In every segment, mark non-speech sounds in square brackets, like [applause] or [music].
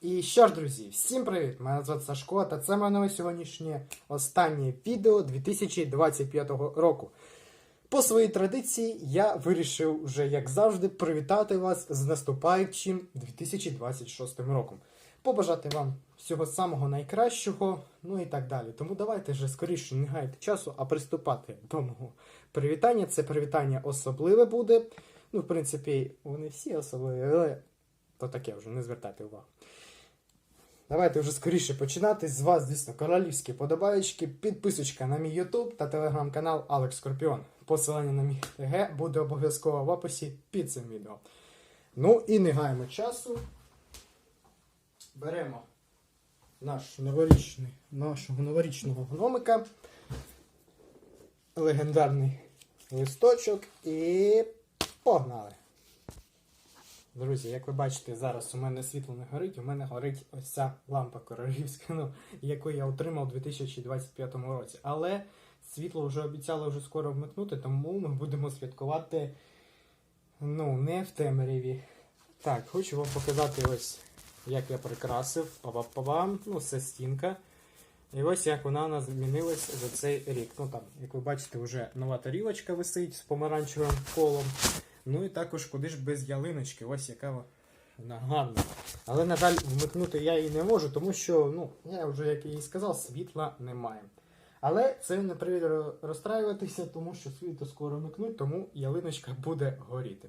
І що ж, друзі, всім привіт! Мене звати Сашко, та це моє сьогоднішнє останнє відео 2025 року. По своїй традиції я вирішив вже, як завжди, привітати вас з наступаючим 2026 роком. Побажати вам всього самого найкращого, ну і так далі. Тому давайте вже скоріше не гаяти часу, а приступати до мого привітання. Це привітання особливе буде. Ну, в принципі, вони всі особливі, але то таке вже не звертайте увагу. Давайте вже скоріше починати. З вас, звісно, королівські подобаєчки, підписочка на мій YouTube та телеграм-канал Алекс Скорпіон. Посилання на мій ТГ буде обов'язково в описі під цим відео. Ну і не гаємо часу. Беремо наш новорічний, нашого новорічного гномика, легендарний листочок і погнали! Друзі, як ви бачите, зараз у мене світло не горить, у мене горить ось ця лампа королівська, [laughs] ну, яку я отримав у 2025 році. Але світло вже обіцяло вже скоро вмикнути, тому ми будемо святкувати ну, не в темряві. Так, хочу вам показати ось, як я прикрасив. Па-па-па-бам. Ну, це стінка. І ось як вона у нас змінилась за цей рік. Ну там, як ви бачите, вже нова тарілочка висить з помаранчевим колом. Ну і також куди ж без ялиночки, ось яка вона гарна. Але, на жаль, вмикнути я її не можу, тому що, ну, я вже, як і сказав, світла немає. Але це не привід розстраюватися, тому що світло скоро вмикнуть, тому ялиночка буде горіти.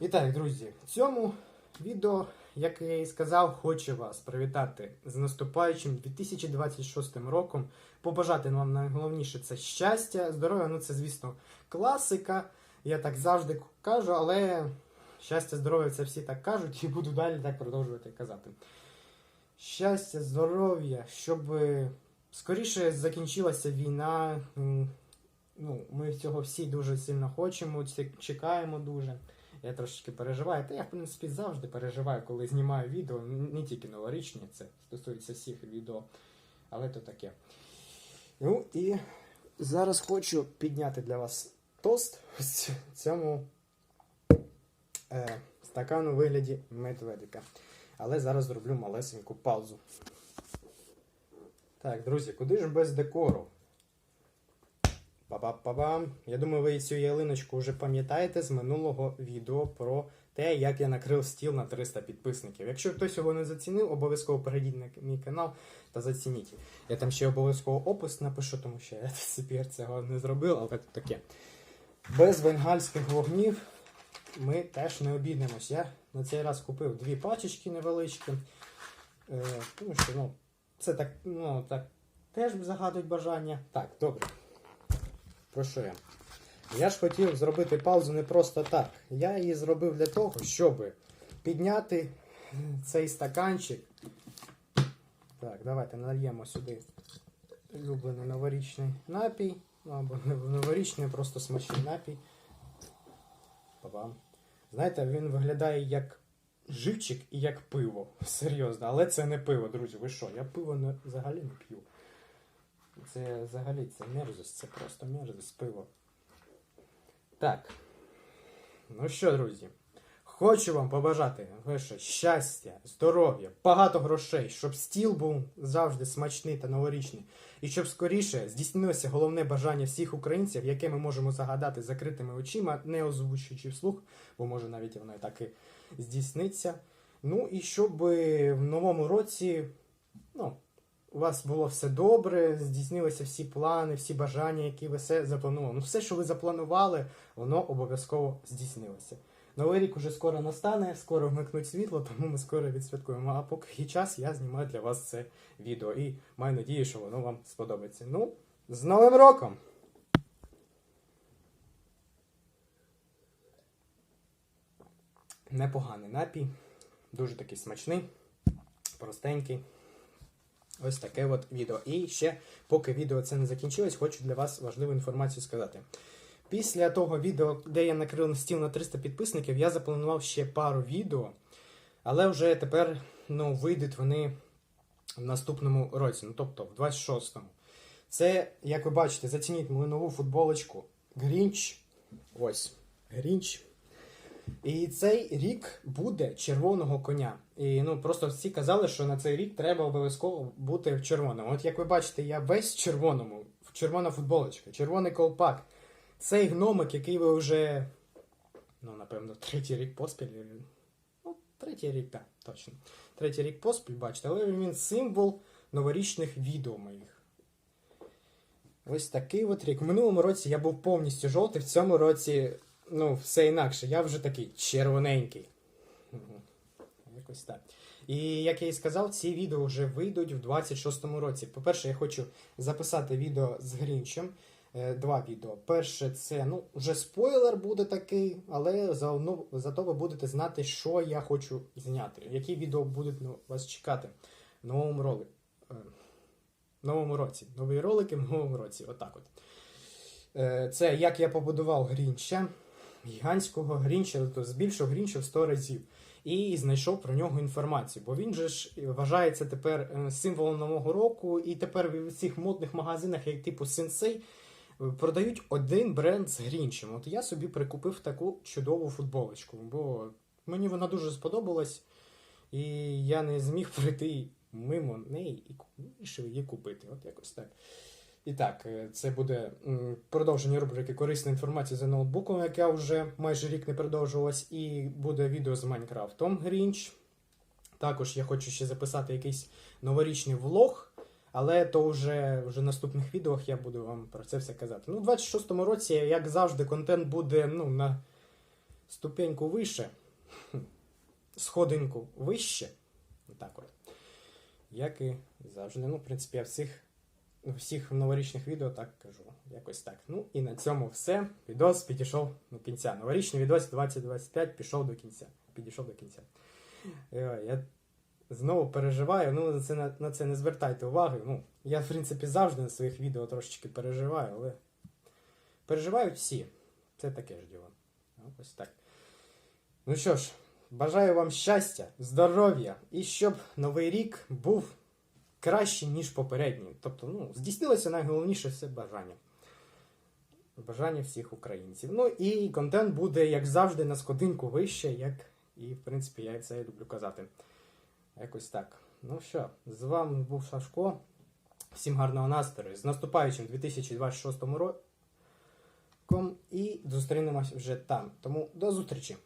І так, друзі, в цьому відео, як я і сказав, хочу вас привітати з наступаючим 2026 роком. Побажати вам найголовніше це щастя, здоров'я. Ну це, звісно, класика. Я так завжди кажу, але щастя, здоров'я це всі так кажуть, і буду далі так продовжувати казати. Щастя, здоров'я, щоб е, скоріше закінчилася війна. Ну, ми цього всі дуже сильно хочемо, чекаємо дуже. Я трошечки переживаю. Та я, в принципі, завжди переживаю, коли знімаю відео, не тільки новорічні, це стосується всіх відео, але то таке. Ну і зараз хочу підняти для вас тост [laughs] цьому е, стакану у вигляді медведика. Але зараз зроблю малесеньку паузу. Так, друзі, куди ж без декору? Па-па-па-бам. Я думаю, ви цю ялиночку вже пам'ятаєте з минулого відео про те, як я накрив стіл на 300 підписників. Якщо хтось його не зацінив, обов'язково перейдіть на мій канал та зацініть. Я там ще обов'язково опис напишу, тому що я [laughs] тепер цього не зробив, але таке. Без бенгальських вогнів ми теж не обійдемось. Я на цей раз купив дві пачечки невеличкі. Е, тому що, ну, це так, ну, так теж загадують бажання. Так, добре. Про що я? Я ж хотів зробити паузу не просто так. Я її зробив для того, щоб підняти цей стаканчик. Так, давайте нальємо сюди улюблений новорічний напій. Ну, або новорічний, просто смачний напій. Па-бам. Знаєте, він виглядає як живчик і як пиво. Серйозно, але це не пиво, друзі. Ви що? Я пиво не, взагалі не п'ю. Це взагалі це мерзость, це просто мерзость пиво. Так. Ну що, друзі, хочу вам побажати лише щастя, здоров'я, багато грошей, щоб стіл був завжди смачний та новорічний. І щоб скоріше здійснилося головне бажання всіх українців, яке ми можемо загадати закритими очима, не озвучуючи вслух, бо може навіть воно і так і здійсниться. Ну і щоб е, в новому році, ну, у вас було все добре, здійснилися всі плани, всі бажання, які ви все запланували. Ну, все, що ви запланували, воно обов'язково здійснилося. Новий рік уже скоро настане, скоро вмикнуть світло, тому ми скоро відсвяткуємо. А поки є час, я знімаю для вас це відео і маю надію, що воно вам сподобається. Ну, з Новим роком! Непоганий напій, дуже такий смачний, простенький. Ось таке от відео. І ще, поки відео це не закінчилось, хочу для вас важливу інформацію сказати. Після того відео, де я накрив стіл на 300 підписників, я запланував ще пару відео, але вже тепер ну, вийдуть вони в наступному році, ну тобто в 26-му. Це, як ви бачите, зацініть мою нову футболочку Грінч. Ось, Грінч. І цей рік буде червоного коня. І ну просто всі казали, що на цей рік треба обов'язково бути в червоному. От як ви бачите, я весь в червоному, червона футболочка, червоний колпак. Цей гномик, який ви вже, ну, напевно, третій рік поспіль. Ну, третій рік, так, точно. Третій рік поспіль, бачите, але він символ новорічних відео моїх. Ось такий от рік. В минулому році я був повністю жовтий, в цьому році, ну, все інакше. Я вже такий червоненький. Якось так. І як я і сказав, ці відео вже вийдуть в 26-му році. По-перше, я хочу записати відео з Грінчем. Е, Два відео. Перше, це ну, вже спойлер буде такий, але заодно зато ви будете знати, що я хочу зняти. Які відео будуть ну, вас чекати в новому ролику. Новому році. Нові ролики в новому році. Отак от. Е, Це як я побудував Грінча, гігантського Грінча, тобто збільшив Грінча в 100 разів. І знайшов про нього інформацію. Бо він же ж вважається тепер е, символом нового року, і тепер в цих модних магазинах, як типу Сенсей, е, продають один бренд з Грінчем. От я собі прикупив таку чудову футболочку, бо мені вона дуже сподобалась, і я не зміг [laughs] пройти мимо неї і вирішив її купити. От якось так. І так, е, це буде продовження рубрики Корисна інформація за ноутбуком, яка вже майже рік не продовжувалась, і буде відео з Майнкрафтом Грінч. Також я хочу ще записати якийсь новорічний влог, але то вже, вже в наступних відео я буду вам про це все казати. Ну, у 26-му році, як завжди, контент буде ну, на ступеньку вище, [laughs] сходинку вище. Так от. Як і завжди. Ну, в принципі, я всіх, всіх новорічних відео так кажу. Якось так. Ну і на цьому все. Відос підійшов до кінця. Новорічний відос 2025 пішов до кінця. Підійшов до кінця. Е, Я знову переживаю, ну на це, на, на це не звертайте уваги. Ну, я, в принципі, завжди на своїх відео трошечки переживаю, але переживають всі. Це таке ж діло. Ну, Ось так. Ну що ж, бажаю вам щастя, здоров'я і щоб новий рік був кращий, ніж попередній. Тобто, ну, здійснилося найголовніше все бажання. Бажання всіх українців. Ну і контент буде, як завжди, на сходинку вище, як і, в принципі, я це люблю казати. Якось так. Ну що, з вами був Шашко. Всім гарного настрою. З наступаючим 2026 роком. І зустрінемось вже там. Тому до зустрічі!